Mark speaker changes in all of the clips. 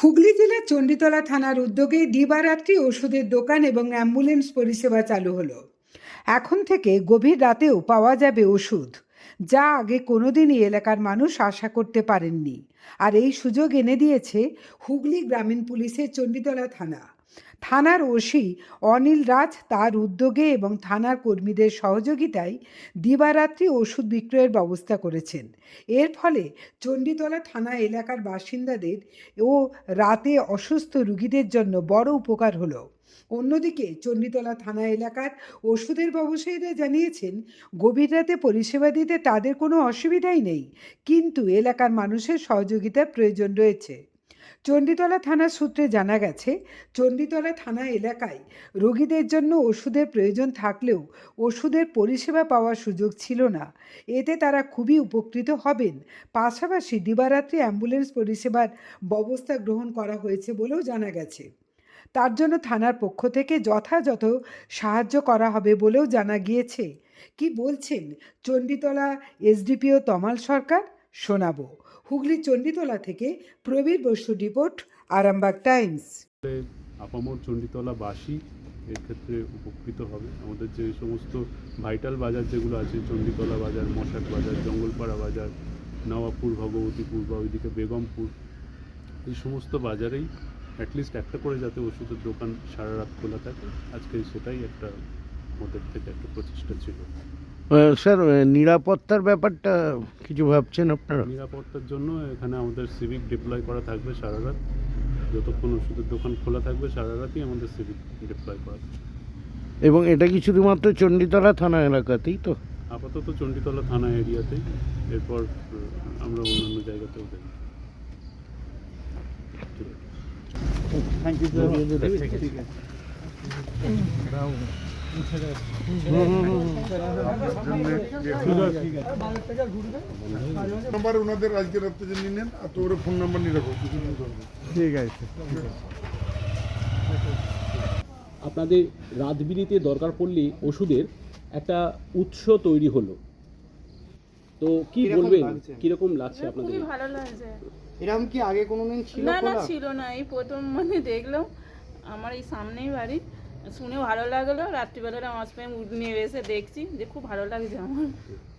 Speaker 1: হুগলি জেলার চণ্ডীতলা থানার উদ্যোগে দিবারাত্রি ওষুধের দোকান এবং অ্যাম্বুলেন্স পরিষেবা চালু হলো। এখন থেকে গভীর রাতেও পাওয়া যাবে ওষুধ, যা আগে কোনোদিনই এলাকার মানুষ আশা করতে পারেননি। আর এই সুযোগ এনে দিয়েছে হুগলি গ্রামীণ পুলিশের চণ্ডীতলা থানা। থানার ওসি অনিল রাজ তার উদ্যোগে এবং থানার কর্মীদের সহযোগিতায় দিবারাত্রি ওষুধ বিক্রয়ের ব্যবস্থা করেছেন। এর ফলে চণ্ডীতলা থানা এলাকার বাসিন্দাদের ও রাতে অসুস্থ রুগীদের জন্য বড় উপকার হলো। অন্যদিকে চণ্ডীতলা থানা এলাকার ওষুধের ব্যবসায়ীরা জানিয়েছেন, গভীর রাতে পরিষেবা দিতে তাদের কোনো অসুবিধাই নেই, কিন্তু এলাকার মানুষের সহযোগিতার প্রয়োজন রয়েছে। চণ্ডীতলা থানার সূত্রে জানা গেছে, চণ্ডীতলা থানা এলাকায় রোগীদের জন্য ওষুধের প্রয়োজন থাকলেও ওষুধের পরিষেবা পাওয়ার সুযোগ ছিল না। এতে তারা খুবই উপকৃত হবেন। পাশাপাশি দিবারাত্রি অ্যাম্বুলেন্স পরিষেবার ব্যবস্থা গ্রহণ করা হয়েছে বলেও জানা গেছে। তার জন্য থানার পক্ষ থেকে যথাযথ সাহায্য করা হবে বলেও জানা গিয়েছে। কি বলছেন চণ্ডীতলা এসডিপিও তমাল সরকার? শোনাবো। হুগলি চণ্ডীতলা থেকে প্রবীর বসু রিপোর্ট, আরামবাগ টাইমস।
Speaker 2: আপামর চণ্ডীতলাবাসী এর ক্ষেত্রে উপকৃত হবে। আমাদের যে সমস্ত ভাইটাল বাজার যেগুলো আছে, চণ্ডীতলা বাজার, মশাট বাজার, জঙ্গলপাড়া বাজার, নবাবপুর ভগবতীপুর বা ওইদিকে বেগমপুর, এই সমস্ত বাজারেই অ্যাটলিস্ট একটা করে যাতে ওষুধের দোকান সারা রাত খোলা থাকে। আজকে সেটাই একটা আমাদের থেকে একটা প্রচেষ্টা ছিল।
Speaker 3: স্যার নিরাপত্তার ব্যাপারটা কিছু ভাবছেন আপনারা?
Speaker 2: নিরাপত্তার জন্য এখানে আমাদের সিভিক ডিপ্লয় করা থাকবে সারা রাত। যতক্ষণ ওষুধের দোকান খোলা থাকবে সারা রাতই আমাদের সিভিক ডিপ্লয় করা থাকবে।
Speaker 3: এবং এটা কি শুধুমাত্র চণ্ডীতলা থানা এলাকাতেই তো?
Speaker 2: আপাতত চণ্ডীতলা থানা এরিয়াতেই। এরপর আমরা অন্যান্য জায়গাতেও দেখব ঠিক আছে
Speaker 4: নাম্বার ওনাদের আজকে রাত্রে নেন আর তোর ফোন নাম্বার নিয়ে রাখো।
Speaker 3: ঠিক আছে
Speaker 5: আপনাদের রাতবিরিতে দরকার পড়লে ওষুধের একটা উৎস তৈরি হলো। তো কি বলবেন? কীরকম লাগছে আপনাদের?
Speaker 6: খুবই ভালো লাগছে।
Speaker 7: এরকম কি আগে কোনোদিন ছিল
Speaker 6: না না ছিল না। এই প্রথম মানে দেখলাম আমার এই সামনেই বাড়ি। শুনে ভালো লাগল। রাত্রিবেলা আমার সঙ্গে উঠ নিয়ে এসে দেখছি যে খুব ভালো লাগছে আমার।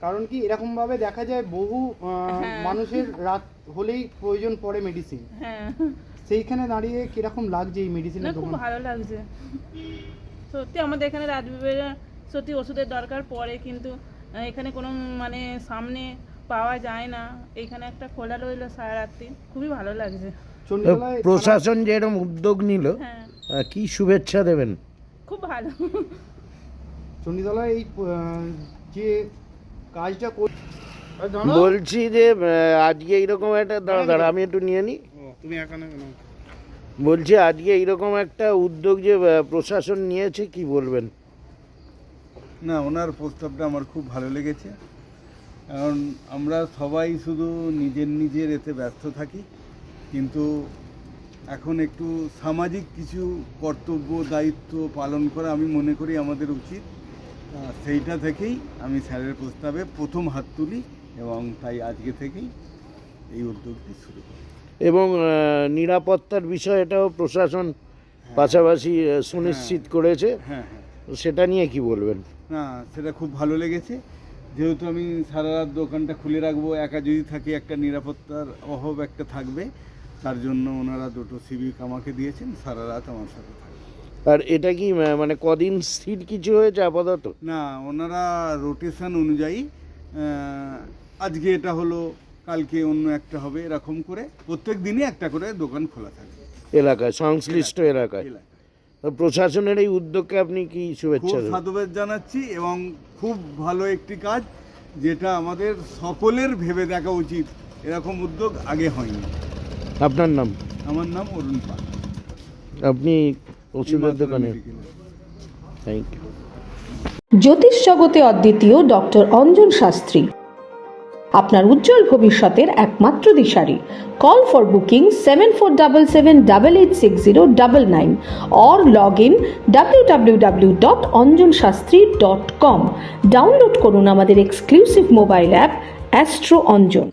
Speaker 7: কারণ কি এরকম ভাবে দেখা যায় বহু
Speaker 6: হ্যাঁ।
Speaker 7: মানুষের রাত হলেই প্রয়োজন পড়ে মেডিসিন
Speaker 6: হ্যাঁ।
Speaker 7: সেইখানে দাঁড়িয়ে কীরকম লাগছে এই
Speaker 6: না
Speaker 7: মেডিসিনের
Speaker 6: খুব ভালো লাগছে। সত্যি আমাদের এখানে রাত্রিবেলা সত্যি ওষুধের দরকার পড়ে কিন্তু এখানে কোনো মানে সামনে পাওয়া যায় না। এখানে একটা খোলা রইল সারা রাত্রি খুবই ভালো লাগছে।
Speaker 3: প্রশাসন যে এরকম উদ্যোগ নিল
Speaker 6: হ্যাঁ।
Speaker 3: কি শুভেচ্ছা দেবেন?
Speaker 6: খুব ভালো।
Speaker 7: চণ্ডীতলায় এই যে কাজটা
Speaker 3: বলছি যে আজকে এইরকম একটা দাঁড়া দাঁড়া আমি একটু নিয়ে নিই
Speaker 4: তুমি একা না
Speaker 3: বলছি আজকে এইরকম একটা উদ্যোগ যে প্রশাসন নিয়েছে কি বলবেন?
Speaker 8: না ওনার প্রস্তাবটা আমার খুব ভালো লেগেছে। কারণ আমরা সবাই শুধু নিজের নিজের এতে ব্যস্ত থাকি কিন্তু এখন একটু সামাজিক কিছু কর্তব্য দায়িত্ব পালন করা আমি মনে করি আমাদের উচিত। সেইটা থেকেই আমি স্যারের প্রস্তাবে প্রথম হাত তুলি এবং তাই আজকে থেকেই এই উদ্যোগটি শুরু করি।
Speaker 3: এবং নিরাপত্তার বিষয়টাও প্রশাসন পাশাপাশি সুনিশ্চিত করেছে।
Speaker 8: হ্যাঁ হ্যাঁ।
Speaker 3: সেটা নিয়ে কি বলবেন?
Speaker 8: না সেটা খুব ভালো লেগেছে। যেহেতু আমি সারা রাত দোকানটা খুলে রাখব একা যদি থাকি একটা নিরাপত্তার অভাব একটা থাকবে। তার জন্য ওনারা দুটো সিভিক আমাকে দিয়েছেন সারা রাত আমার সাথে
Speaker 3: আর এটা কি মানে কদিন স্থির কিছু হয়েছে আপাতত?
Speaker 8: না ওনারা রোটেশন অনুযায়ী আজকে এটা হলো কালকে অন্য একটা হবে এরকম করে প্রত্যেক দিনই একটা করে দোকান খোলা থাকে।
Speaker 3: এলাকায় সংশ্লিষ্ট এলাকায়। প্রশাসনের এই উদ্যোগকে আপনি কি শুভেচ্ছা
Speaker 8: সাধুবাদ জানাচ্ছি এবং খুব ভালো একটি কাজ যেটা আমাদের সকলের ভেবে দেখা উচিত এরকম উদ্যোগ আগে হয়নি।
Speaker 3: আপনার নাম?
Speaker 8: আমার নাম অরুণ পাল।
Speaker 3: আপনি ওষুধের দোকানে? থ্যাংক ইউ
Speaker 9: জ্যোতিষ জগতে অদ্বিতীয় ডক্টর অঞ্জন শাস্ত্রী। আপনার উজ্জ্বল ভবিষ্যতের একমাত্র দিশারি। Call for booking seven four double seven double eight six zero double nine or log in W W W dot Anjan Shastri dot com download করুন আমাদের exclusive mobile app Astro Anjan